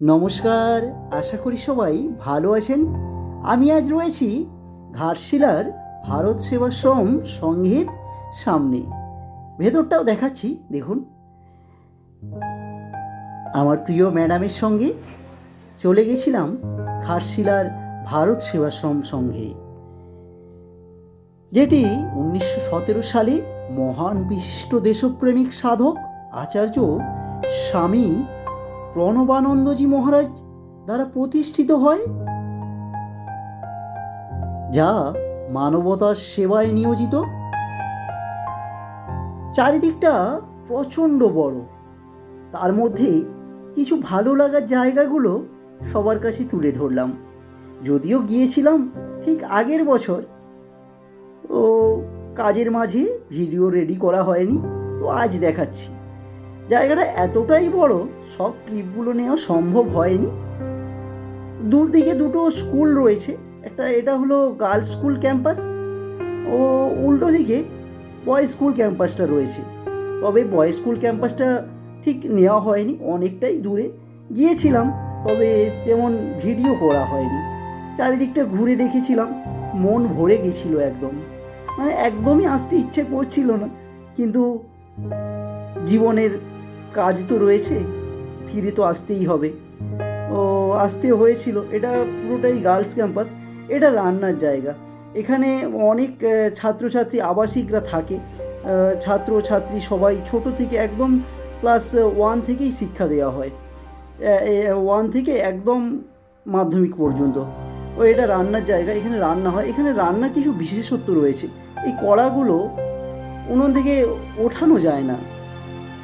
নমস্কার, আশা করি সবাই ভালো আছেন। আমি আজ রয়েছি ঘাটশিলার ভারত সেবাশ্রম সংঘের সামনে। ভেতরটাও দেখাচ্ছি, দেখুন। আমার প্রিয় ম্যাডামের সঙ্গে চলে গেছিলাম ঘাটশিলার ভারত সেবাশ্রম সংঘে, যেটি উনিশশো সতেরো সালে মহান বিশিষ্ট দেশপ্রেমিক সাধক আচার্য স্বামী প্রণবানন্দজি মহারাজ দ্বারা প্রতিষ্ঠিত হয়? যা মানবতার সেবায় নিয়োজিত। চারিদিকটা প্রচণ্ড বড়। তার মধ্যে কিছু ভালো লাগার জায়গাগুলো সবার কাছে তুলে ধরলাম। যদিও গিয়েছিলাম ঠিক আগের বছর। ও, কাজের মাঝে ভিডিও রেডি করা হয়নি, তো আজ দেখাচ্ছি। জায়গাটা এতটাই বড়, সব ক্লিপগুলো নেওয়া সম্ভব হয়নি। দূর দিকে দুটো স্কুল রয়েছে, একটা এটা হলো গার্লস স্কুল ক্যাম্পাস ও উল্টো দিকে বয়েজ স্কুল ক্যাম্পাসটা রয়েছে। তবে বয়েজ স্কুল ক্যাম্পাসটা ঠিক নেওয়া হয়নি, অনেকটাই দূরে। গিয়েছিলাম, তবে তেমন ভিডিও করা হয়নি। চারিদিকটা ঘুরে দেখেছিলাম, মন ভরে গেছিল একদম। মানে একদমই আসতে ইচ্ছে করছিল না, কিন্তু জীবনের কাজ তো রয়েছে, ফিরে তো আসতেই হবে। ও আসতে হয়েছিল। এটা পুরোটাই গার্লস ক্যাম্পাস এটা রান্নার জায়গা। এখানে অনেক ছাত্রছাত্রী, আবাসিকরা থাকে। ছাত্র ছাত্রী সবাই ছোট থেকে একদম ক্লাস ওয়ান থেকেই শিক্ষা দেওয়া হয়। ওয়ান থেকে একদম মাধ্যমিক পর্যন্ত। ও, এটা রান্নার জায়গা, এখানে রান্না হয়। এখানে রান্নার কিছু বিশেষত্ব রয়েছে। এই কড়াগুলো উনুন থেকে ওঠানো যায় না।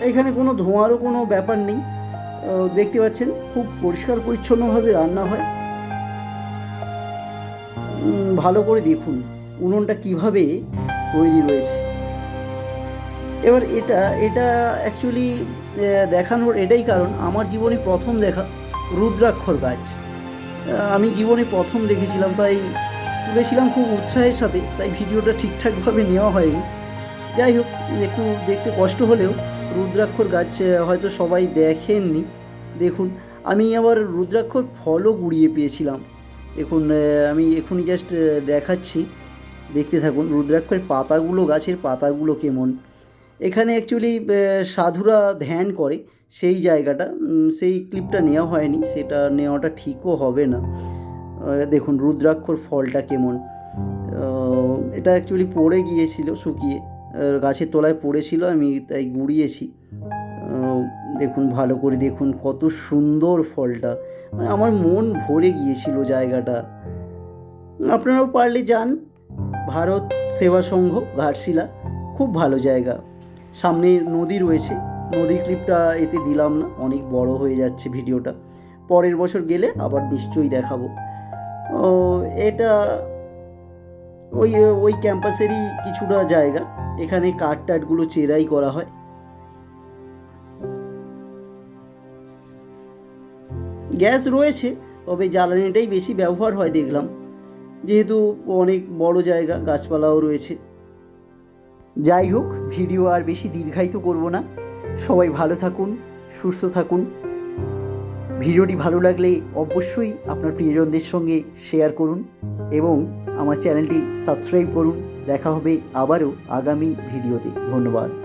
এখানে কোনো ধোঁয়ারও কোনো ব্যাপার নেই। দেখতে পাচ্ছেন, খুব পরিষ্কার পরিচ্ছন্নভাবে রান্না হয়। ভালো করে দেখুন, উনুনটা কীভাবে তৈরি রয়েছে। এবার এটা এটা অ্যাকচুয়ালি দেখানোর এটাই কারণ, আমার জীবনে প্রথম দেখা রুদ্রাক্ষর গাছ। আমি জীবনে প্রথম দেখেছিলাম, তাই তুলেছিলাম খুব উৎসাহের সাথে, তাই ভিডিওটা ঠিকঠাকভাবে নেওয়া হয়নি। যাই হোক, একটু দেখতে কষ্ট হলেও রুদ্রাক্ষর গাছ হয়তো সবাই দেখেননি। দেখুন আমি আবার রুদ্রাক্ষর ফলও গুড়িয়ে পেয়েছিলাম। আহ, আমি এখনই জাস্ট দেখাচ্ছি। দেখতে থাকুন রুদ্রাক্ষরের পাতাগুলো গাছের পাতাগুলো কেমন। এখানে অ্যাকচুয়ালি সাধুরা ধ্যান করে সেই জায়গাটা। সেই ক্লিপটা নেওয়া হয়নি সেটা নেওয়াটা ঠিকও হবে না। দেখুন রুদ্রাক্ষর ফলটা কেমন। এটা অ্যাকচুয়ালি পড়ে গিয়েছিল শুকিয়ে। গাছের তলায় পড়েছিল, আমি তাই গুড়িয়েছি। দেখুন, ভালো করে দেখুন কত সুন্দর ফলটা। মানে আমার মন ভরে গিয়েছিল জায়গাটা। আপনারাও পারলে যান। ভারত সেবা সংঘ, ঘাটশিলা, খুব ভালো জায়গা। সামনে নদী রয়েছে। নদীর ক্লিপটা এতে দিলাম না, অনেক বড় হয়ে যাচ্ছে ভিডিওটা। পরের বছর গেলে আবার নিশ্চয়ই দেখাবো। এটা ওই ওই ক্যাম্পাসেরই কিছুটা জায়গা। এখানে কাঠ টাটগুলো চেরাই করা হয়। গ্যাস রয়েছে, তবে জ্বালানিটাই বেশি ব্যবহার হয় দেখলাম। যেহেতু অনেক বড় জায়গা, গাছপালাও রয়েছে। যাই হোক, ভিডিও আর বেশি দীর্ঘায়িত করব না। সবাই ভালো থাকুন, সুস্থ থাকুন। ভিডিওটি ভালো লাগলে অবশ্যই আপনার প্রিয়জনদের সঙ্গে শেয়ার করুন এবং আমার চ্যানেলটি সাবস্ক্রাইব করুন। দেখা হবে আবারও আগামী ভিডিওতে। ধন্যবাদ।